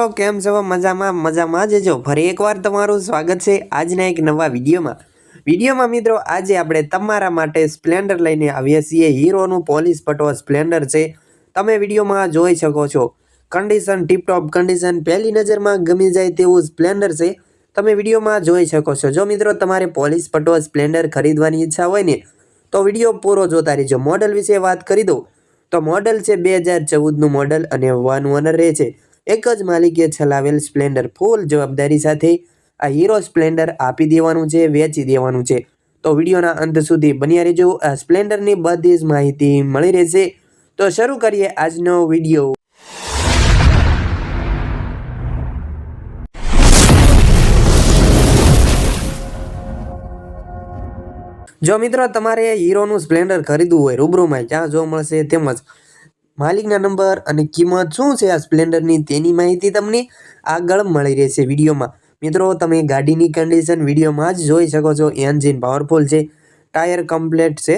મિત્રો, કેમ છો? મજામાં મજામાં જ જો ફરી એકવાર તમારું સ્વાગત છે આજના એક નવા વિડીયોમાં. વિડીયોમાં મિત્રો, આજે આપણે તમારા માટે સ્પ્લેન્ડર લઈને આવીએ છીએ. હીરોનું પોલીસ પટો સ્પ્લેન્ડર છે. તમે વિડીયોમાં જોઈ શકો છો. કન્ડિશન ટીપટોપ કન્ડિશન પહેલી નજરમાં ગમી જાય તેવું સ્પ્લેન્ડર છે. તમે વિડીયોમાં જોઈ શકો છો. જો મિત્રો, તમારે પોલીસ પટો સ્પ્લેન્ડર ખરીદવાની ઈચ્છા હોય ને, તો વીડિયો પૂરો જોતા રહેજો. મોડલ વિશે વાત કરી દઉં. તો મોડલ છે બે હજાર ચૌદનું મોડલ અને વન ઓનર રહે છે. એક જ માલિકે ચલાવેલ સ્પ્લેન્ડર ફૂલ જવાબદારી સાથે આ હીરો સ્પ્લેન્ડર આપી દેવાનું છે, વેચી દેવાનું છે. તો વિડીયોના અંત સુધી બન્યા રહેજો. આ સ્પ્લેન્ડરની બધી જ માહિતી મળી રહેશે. તો શરૂ કરીએ આજનો વીડિયો. જો મિત્રો તમારે હીરોનું સ્પ્લેન્ડર ખરીદવું હોય રૂબરૂમાં ક્યાં જોવા મળશે તેમજ માલિકના નંબર અને કિંમત શું છે આ સ્પ્લેન્ડરની તેની માહિતી તમને આગળ મળી રહેશે વિડીયોમાં. મિત્રો તમે ગાડીની કન્ડિશન વિડીયોમાં જ જોઈ શકો છો. એન્જિન પાવરફુલ છે ટાયર કમ્પ્લેટ છે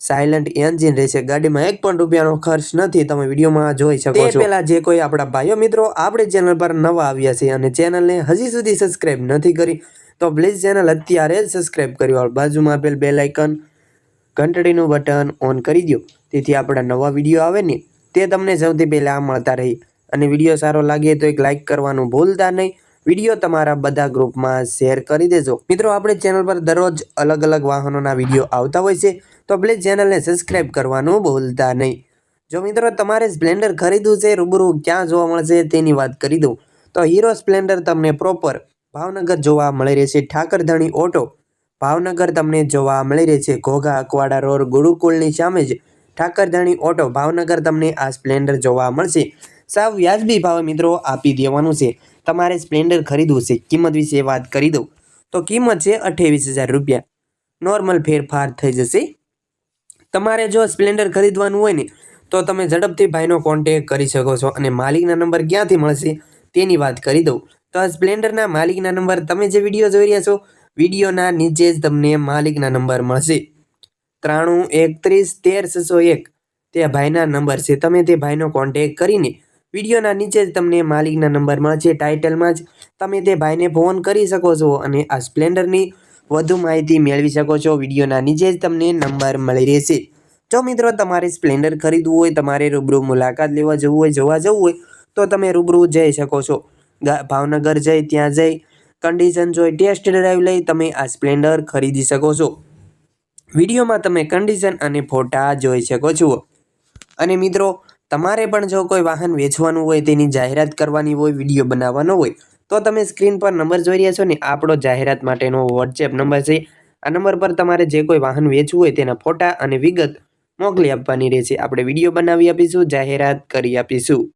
સાયલન્ટ એન્જિન રહેશે. ગાડીમાં એક પણ રૂપિયાનો ખર્ચ નથી. તમે વિડીયોમાં જોઈ શકો છો. પહેલા જે કોઈ આપણા ભાઈઓ મિત્રો આપણે ચેનલ પર નવા આવ્યા છે અને ચેનલને હજી સુધી સબસ્ક્રાઇબ નથી કરી તો પ્લીઝ ચેનલ અત્યારે જ સબસ્ક્રાઇબ કરી વાળો બાજુમાં આપેલ બે લાઇકન ઘંટડીનું બટન ઓન કરી દો તેથી આપણા નવા વીડિયો આવે ને, તે તમને સૌથી પહેલાં મળતા રહી. અને વીડિયો સારો લાગે તો એક લાઇક કરવાનું ભૂલતા નહીં. વીડિયો તમારા બધા ગ્રુપમાં શેર કરી દેજો. મિત્રો, આપણે ચેનલ પર દરરોજ અલગ અલગ વાહનોના વીડિયો આવતા હોય છે, તો પ્લીઝ ચેનલને સબસ્ક્રાઈબ કરવાનું ભૂલતા નહીં. જો મિત્રો, તમારે સ્પ્લેન્ડર ખરીદવું છે, રૂબરૂ ક્યાં જોવા મળશે તેની વાત કરી દઉં. તો હીરો સ્પ્લેન્ડર તમને પ્રોપર ભાવનગર જોવા મળી રહેશે ઠાકરધણી ઓટો. ભાવનગર તમને જોવા મળી રહેશે ઘોઘા, અકવાડા રોડ, ગુરુકુળની સામે જ ઠાકરધણી ઓટો ભાવનગર તમને આ સ્પ્લેન્ડર જોવા મળશે. સાવ વ્યાજબી ભાવે મિત્રો આપી દેવાનું છે. તમારે સ્પ્લેન્ડર ખરીદવું છે. કિંમત વિશે વાત કરી દઉં. તો કિંમત છે અઠ્યાવીસ હજાર રૂપિયા. નોર્મલ ફેરફાર થઈ જશે. તમારે જો સ્પ્લેન્ડર ખરીદવાનું હોય ને, તો તમે ઝડપથી ભાઈનો કોન્ટેક કરી શકો છો અને માલિકના નંબર ક્યાંથી મળશે તેની વાત કરી દઉં. તો સ્પ્લેન્ડરના માલિકના નંબર તમે જે વીડિયો જોઈ રહ્યા છો, વિડીયોના નીચે જ તમને માલિકના નંબર મળશે. ત્રાણું, એકત્રીસ, તેર, છસો એક. તે ભાઈના નંબર છે. તમે તે ભાઈનો કોન્ટેક કરીને વિડીયોના નીચે જ તમને માલિકના નંબર મળશે ટાઇટલમાં જ તમે તે ભાઈને ફોન કરી શકો છો અને આ સ્પ્લેન્ડરની વધુ માહિતી મેળવી શકો છો. વિડીયોના નીચે જ તમને નંબર મળી રહેશે. જો મિત્રો તમારે સ્પ્લેન્ડર ખરીદવું હોય, તમારે રૂબરૂ મુલાકાત લેવા જવું હોય, જોવા જવું હોય, તો તમે રૂબરૂ જઈ શકો છો. ભાવનગર જઈ, ત્યાં જઈ કન્ડિશન જોઈ ટેસ્ટ ડ્રાઈવ લઈ તમે આ સ્પ્લેન્ડર ખરીદી શકો છો. વિડીયોમાં તમે કન્ડિશન અને ફોટા જોઈ શકો છો. અને મિત્રો, તમારે પણ જો કોઈ વાહન વેચવાનું હોય, તેની જાહેરાત કરવાની હોય, વીડિયો બનાવવાનો હોય, તો તમે સ્ક્રીન પર નંબર જોઈ રહ્યા છો ને, આપણો જાહેરાત માટેનો વોટ્સએપ નંબર છે. આ નંબર પર તમારે જે કોઈ વાહન વેચવું હોય, તેના ફોટા અને વિગત મોકલી આપવાની રહેશે. આપણે વીડિયો બનાવી આપીશું, જાહેરાત કરી આપીશું.